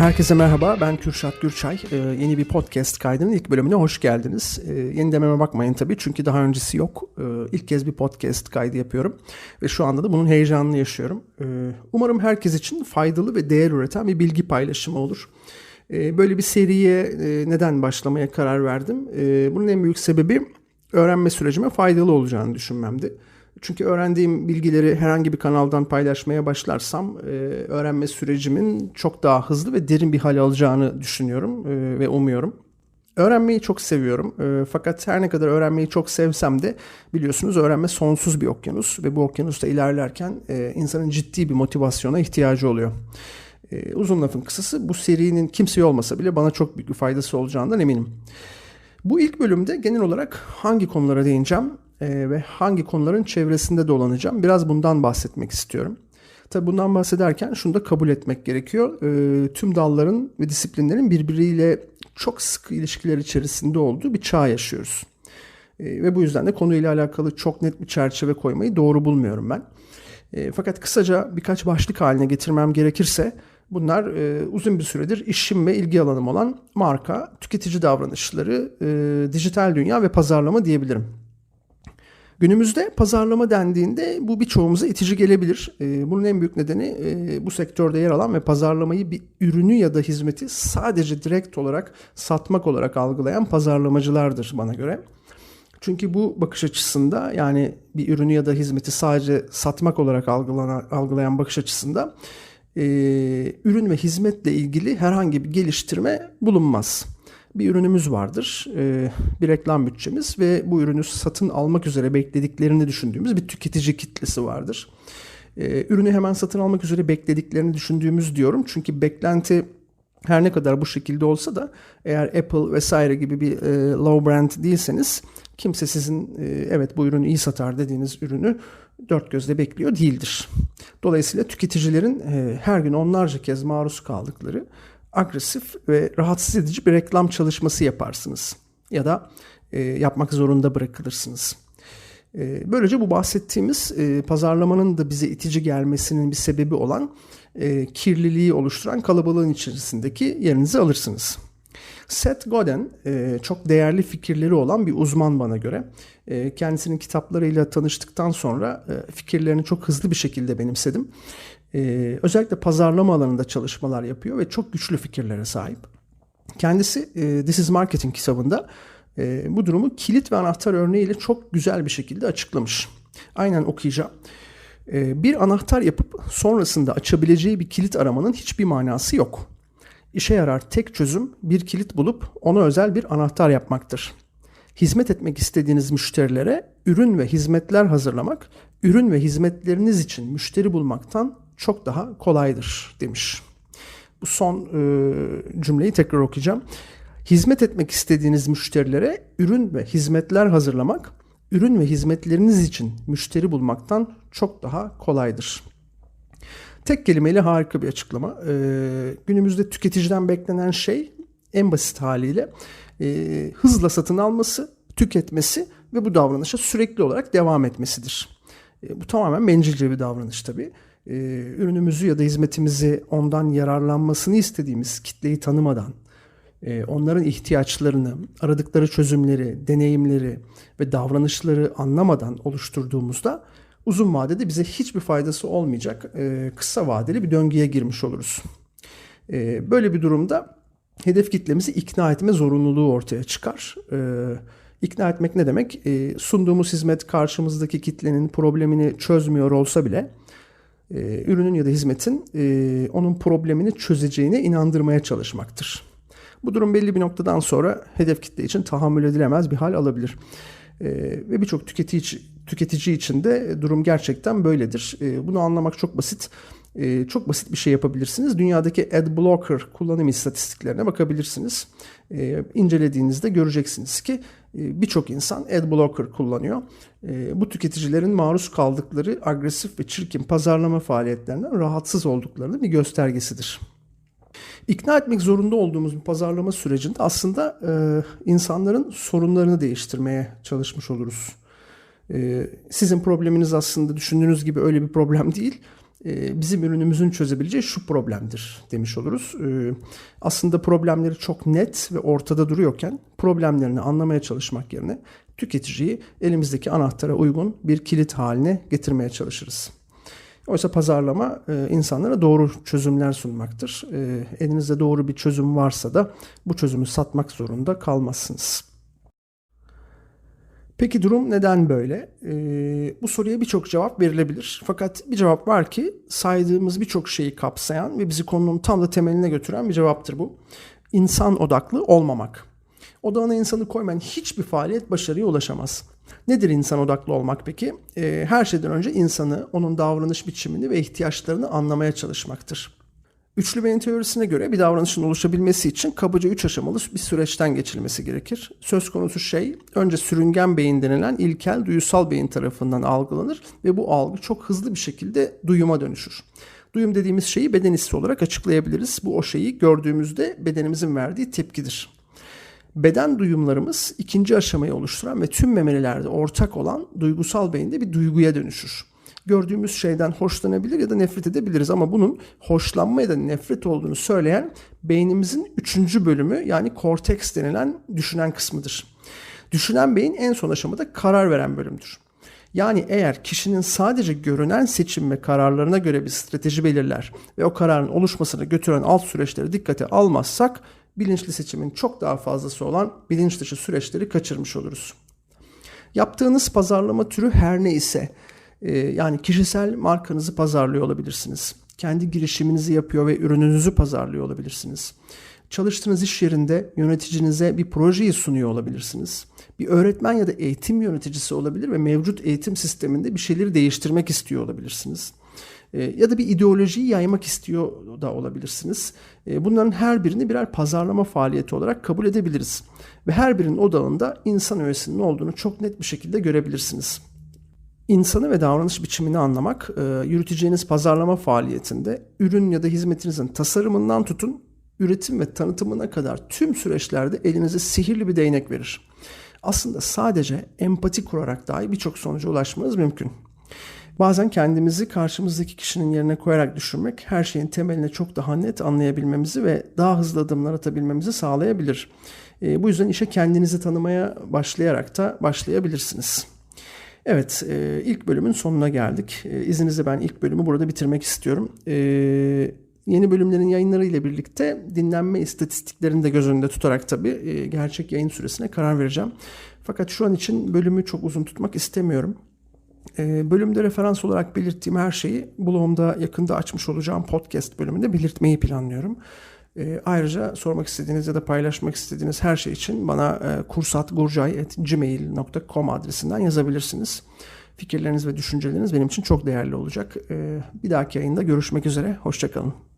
Herkese merhaba, ben Kürşat Gürçay. Ee, yeni bir podcast kaydının ilk bölümüne hoş geldiniz. Ee, yeni dememe bakmayın tabii çünkü daha öncesi yok. Ee, ilk kez bir podcast kaydı yapıyorum ve şu anda da bunun heyecanını yaşıyorum. Ee, umarım herkes için faydalı ve değer üreten bir bilgi paylaşımı olur. Ee, böyle bir seriye e, neden başlamaya karar verdim? Ee, bunun en büyük sebebi öğrenme sürecime faydalı olacağını düşünmemdi. Çünkü öğrendiğim bilgileri herhangi bir kanaldan paylaşmaya başlarsam e, öğrenme sürecimin çok daha hızlı ve derin bir hal alacağını düşünüyorum e, ve umuyorum. Öğrenmeyi çok seviyorum. E, fakat her ne kadar öğrenmeyi çok sevsem de biliyorsunuz öğrenme sonsuz bir okyanus ve bu okyanusta ilerlerken e, insanın ciddi bir motivasyona ihtiyacı oluyor. E, uzun lafın kısası bu serinin kimseye olmasa bile bana çok büyük bir faydası olacağından eminim. Bu ilk bölümde genel olarak hangi konulara değineceğim e, ve hangi konuların çevresinde dolanacağım biraz bundan bahsetmek istiyorum. Tabi bundan bahsederken şunu da kabul etmek gerekiyor. E, tüm dalların ve disiplinlerin birbiriyle çok sıkı ilişkiler içerisinde olduğu bir çağ yaşıyoruz. E, ve bu yüzden de konuyla alakalı çok net bir çerçeve koymayı doğru bulmuyorum ben. E, fakat kısaca birkaç başlık haline getirmem gerekirse bunlar e, uzun bir süredir işim ve ilgi alanım olan marka, tüketici davranışları, e, dijital dünya ve pazarlama diyebilirim. Günümüzde pazarlama dendiğinde bu birçoğumuza itici gelebilir. Ee, bunun en büyük nedeni e, bu sektörde yer alan ve pazarlamayı bir ürünü ya da hizmeti sadece direkt olarak satmak olarak algılayan pazarlamacılardır bana göre. Çünkü bu bakış açısında yani bir ürünü ya da hizmeti sadece satmak olarak algılayan bakış açısında e, ürün ve hizmetle ilgili herhangi bir geliştirme bulunmaz bir ürünümüz vardır. E, bir reklam bütçemiz ve bu ürünü satın almak üzere beklediklerini düşündüğümüz bir tüketici kitlesi vardır. E, ürünü hemen satın almak üzere beklediklerini düşündüğümüz diyorum. Çünkü beklenti her ne kadar bu şekilde olsa da eğer Apple vesaire gibi bir e, low brand değilseniz kimse sizin e, evet bu ürünü iyi satar dediğiniz ürünü dört gözle bekliyor değildir. Dolayısıyla tüketicilerin e, her gün onlarca kez maruz kaldıkları agresif ve rahatsız edici bir reklam çalışması yaparsınız. Ya da e, yapmak zorunda bırakılırsınız. E, böylece bu bahsettiğimiz e, pazarlamanın da bize itici gelmesinin bir sebebi olan e, kirliliği oluşturan kalabalığın içerisindeki yerinizi alırsınız. Seth Godin e, çok değerli fikirleri olan bir uzman bana göre. E, kendisinin kitaplarıyla tanıştıktan sonra e, fikirlerini çok hızlı bir şekilde benimsedim e, özellikle pazarlama alanında çalışmalar yapıyor ve çok güçlü fikirlere sahip. Kendisi e, This is Marketing kitabında e, bu durumu kilit ve anahtar örneğiyle çok güzel bir şekilde açıklamış. Aynen okuyacağım. E, bir anahtar yapıp sonrasında açabileceği bir kilit aramanın hiçbir manası yok. İşe yarar tek çözüm bir kilit bulup ona özel bir anahtar yapmaktır. Hizmet etmek istediğiniz müşterilere ürün ve hizmetler hazırlamak, ürün ve hizmetleriniz için müşteri bulmaktan çok daha kolaydır demiş. Bu son e, cümleyi tekrar okuyacağım. Hizmet etmek istediğiniz müşterilere ürün ve hizmetler hazırlamak, ürün ve hizmetleriniz için müşteri bulmaktan çok daha kolaydır. Tek kelimeyle harika bir açıklama. Ee, günümüzde tüketiciden beklenen şey en basit haliyle e, hızla satın alması, tüketmesi ve bu davranışa sürekli olarak devam etmesidir. E, bu tamamen bencilce bir davranış tabii e, ürünümüzü ya da hizmetimizi ondan yararlanmasını istediğimiz kitleyi tanımadan, e, onların ihtiyaçlarını, aradıkları çözümleri, deneyimleri ve davranışları anlamadan oluşturduğumuzda uzun vadede bize hiçbir faydası olmayacak e, kısa vadeli bir döngüye girmiş oluruz. Böyle bir durumda hedef kitlemizi ikna etme zorunluluğu ortaya çıkar. E, ikna etmek ne demek? E, sunduğumuz hizmet karşımızdaki kitlenin problemini çözmüyor olsa bile e, ürünün ya da hizmetin e, onun problemini çözeceğine inandırmaya çalışmaktır. Bu durum belli bir noktadan sonra hedef kitle için tahammül edilemez bir hal alabilir. E, ve birçok tüketici, tüketici için de durum gerçekten böyledir. E, bunu anlamak çok basit. E, çok basit bir şey yapabilirsiniz. Dünyadaki ad blocker kullanım istatistiklerine bakabilirsiniz. E, incelediğinizde göreceksiniz ki e, birçok insan ad blocker kullanıyor. E, bu tüketicilerin maruz kaldıkları agresif ve çirkin pazarlama faaliyetlerinden rahatsız olduklarının bir göstergesidir. İkna etmek zorunda olduğumuz bir pazarlama sürecinde aslında e, insanların sorunlarını değiştirmeye çalışmış oluruz. Sizin probleminiz aslında düşündüğünüz gibi öyle bir problem değil. E, bizim ürünümüzün çözebileceği şu problemdir demiş oluruz. E, aslında problemleri çok net ve ortada duruyorken problemlerini anlamaya çalışmak yerine tüketiciyi elimizdeki anahtara uygun bir kilit haline getirmeye çalışırız. Oysa pazarlama e, insanlara doğru çözümler sunmaktır. Elinizde doğru bir çözüm varsa da bu çözümü satmak zorunda kalmazsınız. Peki durum neden böyle? Ee, bu soruya birçok cevap verilebilir. Fakat bir cevap var ki saydığımız birçok şeyi kapsayan ve bizi konunun tam da temeline götüren bir cevaptır bu. İnsan odaklı olmamak. Odağına insanı koymayan hiçbir faaliyet başarıya ulaşamaz. Nedir insan odaklı olmak peki? Ee, her şeyden önce insanı, onun davranış biçimini ve ihtiyaçlarını anlamaya çalışmaktır. Üçlü beyin teorisine göre bir davranışın oluşabilmesi için kabaca üç aşamalı bir süreçten geçilmesi gerekir. Söz konusu şey önce sürüngen beyin denilen ilkel duyusal beyin tarafından algılanır ve bu algı çok hızlı bir şekilde duyuma dönüşür. Duyum dediğimiz şeyi beden hissi olarak açıklayabiliriz. Bu o şeyi gördüğümüzde bedenimizin verdiği tepkidir. Beden duyumlarımız ikinci aşamayı oluşturan ve tüm memelilerde ortak olan duygusal beyinde bir duyguya dönüşür gördüğümüz şeyden hoşlanabilir ya da nefret edebiliriz ama bunun hoşlanma ya da nefret olduğunu söyleyen beynimizin üçüncü bölümü yani korteks denilen düşünen kısmıdır. Düşünen beyin en son aşamada karar veren bölümdür. Yani eğer kişinin sadece görünen seçim ve kararlarına göre bir strateji belirler ve o kararın oluşmasına götüren alt süreçleri dikkate almazsak bilinçli seçimin çok daha fazlası olan bilinç dışı süreçleri kaçırmış oluruz. Yaptığınız pazarlama türü her ne ise ee, yani kişisel markanızı pazarlıyor olabilirsiniz. Kendi girişiminizi yapıyor ve ürününüzü pazarlıyor olabilirsiniz. Çalıştığınız iş yerinde yöneticinize bir projeyi sunuyor olabilirsiniz. Bir öğretmen ya da eğitim yöneticisi olabilir ve mevcut eğitim sisteminde bir şeyleri değiştirmek istiyor olabilirsiniz. Ee, ya da bir ideolojiyi yaymak istiyor da olabilirsiniz. Ee, bunların her birini birer pazarlama faaliyeti olarak kabul edebiliriz. Ve her birinin odağında insan öğesinin olduğunu çok net bir şekilde görebilirsiniz. İnsanı ve davranış biçimini anlamak, e, yürüteceğiniz pazarlama faaliyetinde ürün ya da hizmetinizin tasarımından tutun, üretim ve tanıtımına kadar tüm süreçlerde elinize sihirli bir değnek verir. Aslında sadece empati kurarak dahi birçok sonuca ulaşmanız mümkün. Bazen kendimizi karşımızdaki kişinin yerine koyarak düşünmek her şeyin temeline çok daha net anlayabilmemizi ve daha hızlı adımlar atabilmemizi sağlayabilir. E, bu yüzden işe kendinizi tanımaya başlayarak da başlayabilirsiniz. Evet, e, ilk bölümün sonuna geldik. E, izninizle ben ilk bölümü burada bitirmek istiyorum. E, yeni bölümlerin yayınları ile birlikte dinlenme istatistiklerini de göz önünde tutarak tabii e, gerçek yayın süresine karar vereceğim. Fakat şu an için bölümü çok uzun tutmak istemiyorum. E, bölümde referans olarak belirttiğim her şeyi blogumda yakında açmış olacağım podcast bölümünde belirtmeyi planlıyorum. E, ayrıca sormak istediğiniz ya da paylaşmak istediğiniz her şey için bana e, kursatgurcay.gmail.com adresinden yazabilirsiniz. Fikirleriniz ve düşünceleriniz benim için çok değerli olacak. E, bir dahaki yayında görüşmek üzere. Hoşçakalın.